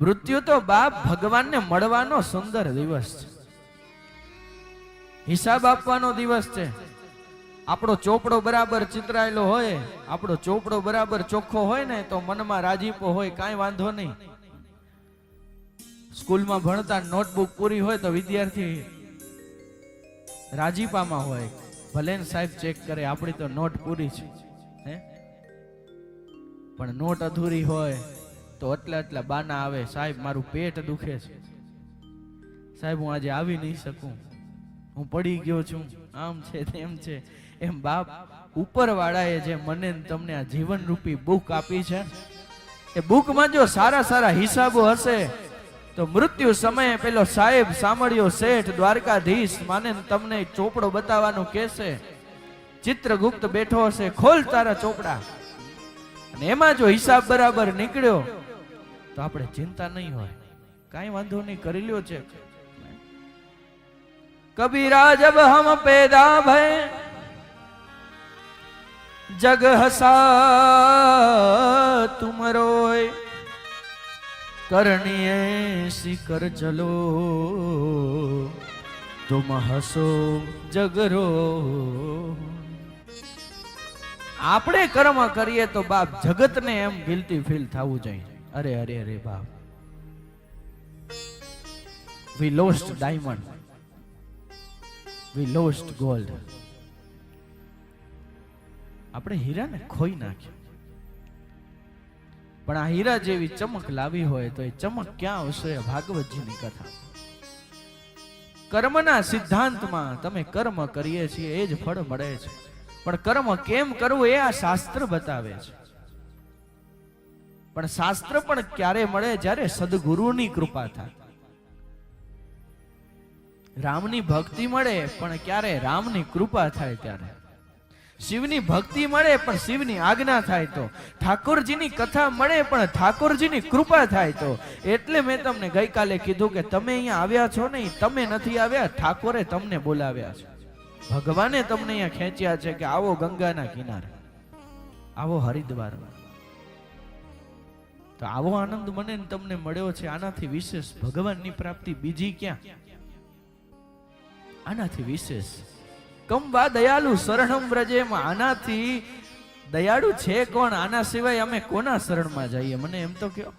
મૃત્યુ તો બાપ ભગવાનને મળવાનો સુંદર દિવસ છે. હિસાબ આપવાનો દિવસ છે. આપણો ચોપડો બરાબર ચિતરાયેલો હોય, આપણો ચોપડો બરાબર ચોખ્ખો હોય ને, તો મનમાં રાજીપો હોય, કાંઈ વાંધો નહીં. સ્કૂલમાં ભણતા નોટબુક પૂરી હોય તો વિદ્યાર્થી રાજીપામાં હોય. ભલે સાહેબ ચેક કરે, આપણી તો નોટ પૂરી છે. હે? પણ નોટ અધૂરી હોય. તો એટલે એટલા બાના આવે. સાહેબ, મારું પેટ દુખે છે. સાહેબ, હું આજે આવી નહીં શકું. હું પડી ગયો છું. આમ છે તેમ છે. એમ બાપ ઉપરવાળાએ જે મને તમને આ જીવનરૂપી બુક આપી છે, એ બુકમાં જો સારા સારા હિસાબો હશે, તો મૃત્યુ સમયે પેલો સાહેબ સાંભળ્યો શેઠ દ્વારકાધીશ, માને તમને ચોપડો બતાવવાનું કહેશે. ચિત્રગુપ્ત બેઠો હશે, ખોલ તારા ચોપડા. અને એમાં જો હિસાબ બરાબર નીકળ્યો તો આપણે ચિંતા નહીં હોય. કાંઈ વાંધો નહીં, કરી લ્યો છે કબીરા જબ હમ પેદા ભય, જગ હસા તુમ રોય કરણીએ શિખર ચલો, તુમ હસો જગરો આપણે કર્મ કરીએ તો બાપ જગતને એમ ગિલ્ટી ફીલ થવું જોઈએ. અરે અરે અરે બાપ. We lost diamond we lost gold આપણે હીરાને ખોઈ નાખ્યો. પણ આ હીરા જેવી ચમક લાવી હોય તો એ ચમક ક્યાં આવશે ભાગવતજીની કથા. કર્મના સિદ્ધાંતમાં તમે કર્મ કરીએ છીએ, એ જ ફળ મળે છે. પણ કર્મ કેમ કરવું એ આ શાસ્ત્ર બતાવે છે. પણ શાસ્ત્ર પણ ક્યારે મળે જ્યારે સદગુરુની કૃપા થાય. રામની ભક્તિ મળે, પણ ક્યારે રામની કૃપા થાય ત્યારે. શિવની ભક્તિ મળે, પણ શિવની આજ્ઞા થાય તો. ઠાકોરજીની કથા મળે, પણ ઠાકોરજીની કૃપા થાય તો. એટલે મેં તમને ગઈકાલે કીધું કે તમે અહીંયા આવ્યા છો નહીં, તમે નથી આવ્યા, ઠાકોરે તમને બોલાવ્યા છે. ભગવાને તમને અહીંયા ખેંચ્યા છે કે આવો ગંગાના કિનારે. આવો હરિદ્વારમાં. તો આવો આનંદ મને તમને મળ્યો છે. આનાથી વિશેષ ભગવાનની પ્રાપ્તિ બીજી ક્યાં? આનાથી વિશેષ. કંબા દયાલુ શરણમ વ્રજેમાં આનાથી દયાળુ છે કોણ? આના સિવાય અમે કોના શરણમાં જઈએ? મને એમ તો કહો.